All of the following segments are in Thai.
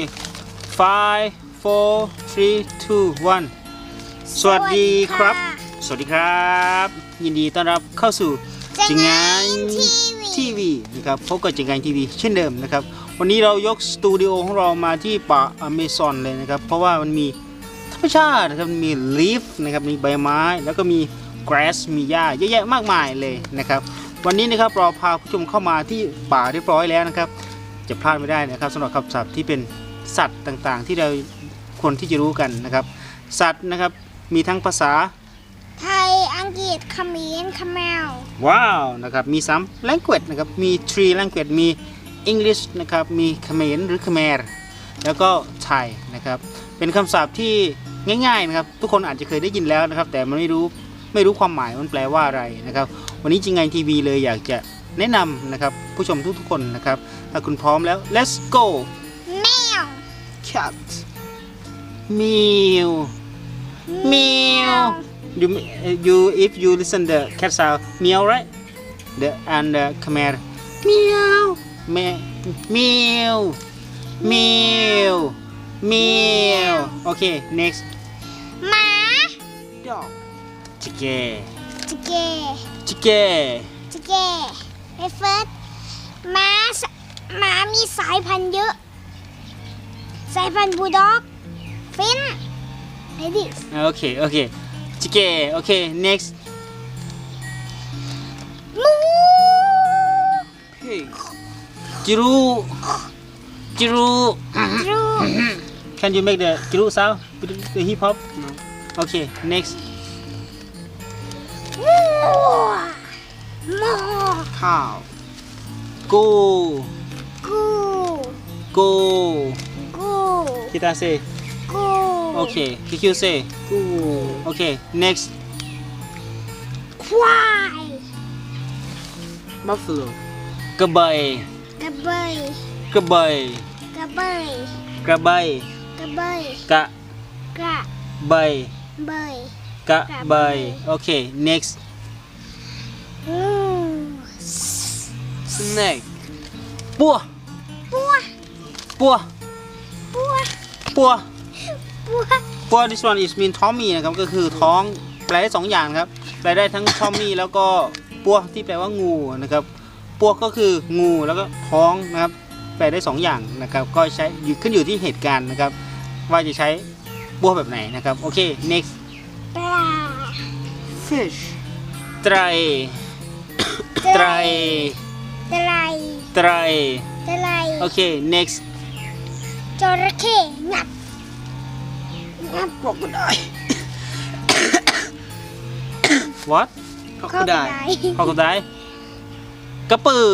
เค five four three two one สวัสดีครับ สวัสดีครับ ยินดีต้อนรับเข้าสู่จังงานทีทีวีวีนะครับพบกับจังงานทีวีเช่นเดิมนะครับ วันนี้เรายกสตูดิโอของเรามาที่ป่าอเมซอนเลยนะครับ เพราะว่ามันมีธรรมชาตินะครับมีลีฟนะครับมีใบไม้แล้วก็มี grass มีหญ้าเยอะแยะมากมายเลยนะครับวันนี้นะครับเราพาผู้ชมเข้ามาที่ป่าเรียบร้อยแล้วนะครับ จะพลาดไม่ได้นะครับสำหรับคำศัพท์ที่เป็น สัตว์ต่างๆ ที่เราควรที่จะรู้กันนะครับ สัตว์นะครับมีทั้งภาษาไทย อังกฤษเขมรเขมรว้าวนะครับมี3 language นะครับมี three language มี English นะครับมีเขมรหรือ Khmer แล้วก็ไทยนะครับเป็นคำศัพท์ที่ง่ายๆนะครับทุกคนอาจจะเคยได้ยินแล้วนะครับ แต่มันไม่รู้ไม่รู้ความหมายมันแปลว่าอะไรนะครับ วันนี้จริงไงทีวีเลยอยากจะแนะนำนะครับผู้ชมทุกๆคนนะครับ ถ้าคุณพร้อมแล้ว let's go cat meow meow you you if you listen the cat sound meow right the and the Khmer meow me meow meow meow okay next หมา dog chicken จิเก chicken จิเกเรเฟิร์สหมาสหมามีสายพันธุ์เยอะ สายพันธุ์บูลด็อกฟินเรดิส okay okay chicken okay next หมู pig จิรูจิรูรู Can you make the จิรู sound with the hip hop okay next วัวหมอ cow go กู go กู Kita say. oke Okay. Kikyu say. Cool. Okay. Next. Cry. Buffalo. kebay kebay kebay kebay kebay kebay Ka. Ka. Bye. Bye. Ka. Bye. Okay. Next. Mm. Snake. Buah. Buah. Buah. ปัวปัวปัว this one is mean Tommy นะครับก็คือท้องแปลได้สองอย่างนะครับแปลได้ทั้ง Tommy แล้วก็ปัวที่แปลว่างูนะครับปัวก็คืองูแล้วก็ท้องนะครับแปลได้สองอย่างนะครับก็ใช้อยู่ขึ้นอยู่ที่เหตุการณ์นะครับว่าจะใช้ปัวแบบไหนนะครับโอเค next ปลา fish ไตรไตรตะไลไตรตะไลโอเค next จระเข้งับงับ crocodile what เข้าไปได้ crocodile กระปือ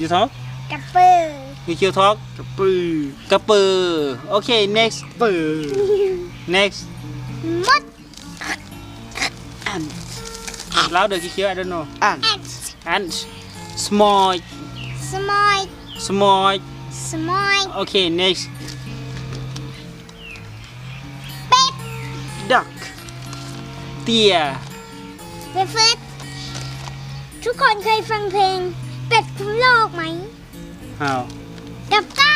you talk กระปือ you still talk กระปือกระปือโอเค next ปือ next มด ant louder คิดๆ I don't know ant แอน ant small สมอย small สมอยโอเค next เป็ด duck เตี้ยเรฟเฟิร์สทุกคนเคยฟังเพลงเป็ดคุมโลกไหม how ดับก้า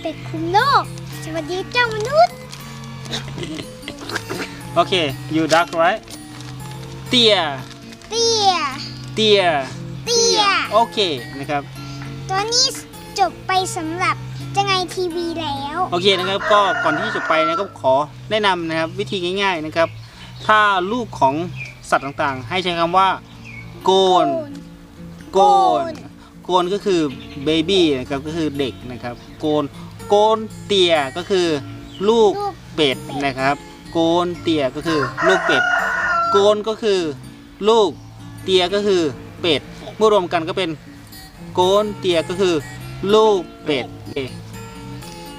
เป็ดคุมโลก สวัสดีเจ้ามนุษย์โอเค you duck right เตี้ยเตี้ยเตี้ยเตี้ยโอเคนะครับตอนนี้ จบไปสำหรับจังไงทีวีแล้ว โอเคนะครับก็ก่อนที่จะไปนะครับขอแนะนำนะครับวิธีง่าย ๆนะครับ ถ้าลูกของสัตว์ต่างๆ ให้ใช้คำว่า โกน โกน โกนก็คือเบบี้นะครับก็คือเด็กนะครับ โกน โกนเตียก็คือลูกเป็ดนะครับ โกนเตียก็คือลูกเป็ด โกนก็คือลูกเตียก็คือเป็ดเมื่อรวมกันก็เป็นโกนเตียก็คือ ลูกเป็ดโอเค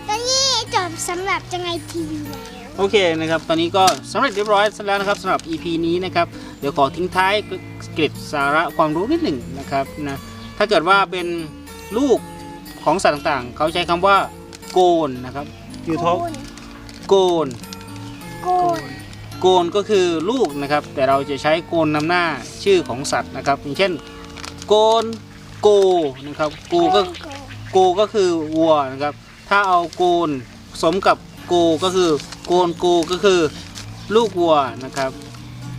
ตอนนี้จบสำหรับจังไงทีวีแล้ว โอเคนะครับตอนนี้ก็สำเร็จเรียบร้อยแล้วนะครับสำหรับ EP นี้นะครับเดี๋ยวขอทิ้งท้ายเกร็ดสาระความรู้นิดหนึ่งนะครับนะถ้าเกิดว่าเป็นลูกของสัตว์ต่างๆ เขาใช้คำว่าโกนนะครับยูทโกนโกน โกนโกนก็คือลูกนะครับ แต่เราจะใช้โกนนำหน้าชื่อของสัตว์นะครับ อย่างเช่น โกนโกนะครับ โกก็โกนโกก็คือวัวนะครับ ถ้าเอาโกนผสมกับโกก็คือโกนโกก็คือลูกวัวนะครับ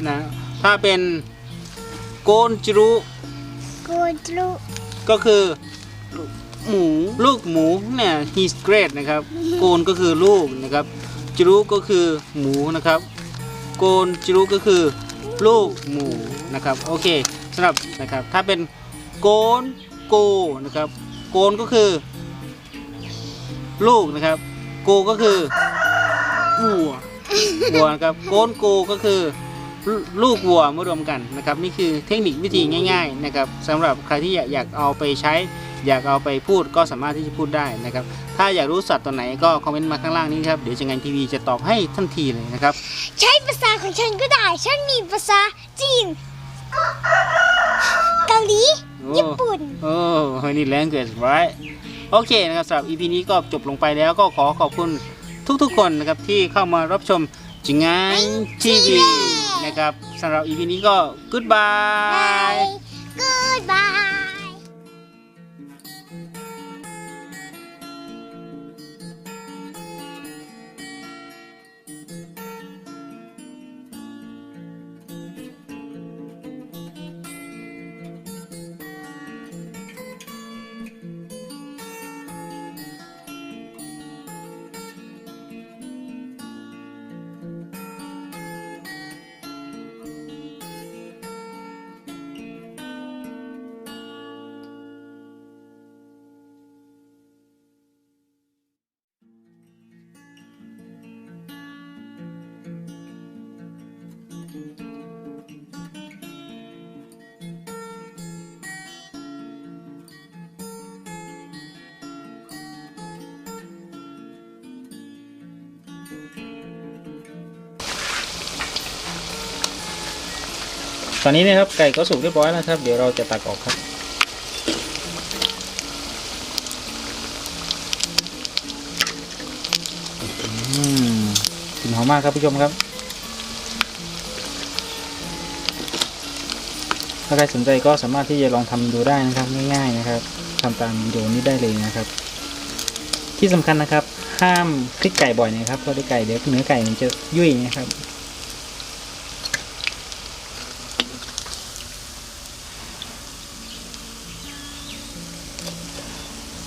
นะถ้าเป็นโกนจิรุกูรู้ก็คือหมูลูกหมูเนี่ย he's great นะครับโกนก็คือลูกนะครับจิรุก็คือหมูนะครับโกนจิรุก็คือลูกหมูนะครับโอเคสำหรับนะครับถ้าเป็นโกนโกนะครับ โกนก็คือ ลูกนะครับโกก็คือวัววัวนะครับโกนโกก็คือลูกวัวมารวมกันนะครับ นี่คือเทคนิควิธีง่าย ๆ นะครับสำหรับใครที่อยากเอาไปใช้ อยากเอาไปพูดก็สามารถที่จะพูดได้นะครับ ถ้าอยากรู้สัตว์ตัวไหนก็คอมเมนต์มาข้างล่างนี้ครับเดี๋ยวจังงานทีวีจะตอบให้ทันทีเลยนะครับ ใช้ภาษาของฉันก็ได้ ฉันมีภาษาจีน เกาหลี ญี่ปุ่นโอ้นี่แรงเกินไรโอเคนะครับสำหรับ EP นี้ก็จบลงไปแล้วก็ขอขอบคุณทุกๆคนนะครับที่เข้ามารับชมจิงงานทีวีนะครับสำหรับ EP นี้ก็ goodbye กู ตอนนี้นะครับไก่ก็สุกเรียบร้อยแล้วครับ เดี๋ยวเราจะตักออกครับ อืมกลิ่นหอมมากครับผู้ชมครับ ถ้าใครสนใจก็สามารถที่จะลองทำดูได้นะครับง่าย ๆนะครับทำตามวิดีโอนี้ได้เลยนะครับ ที่สำคัญนะครับ ห้ามคลิกไก่บ่อยนะครับเพราะไก่เดี๋ยวเนื้อไก่มันจะยุ่ยนะครับ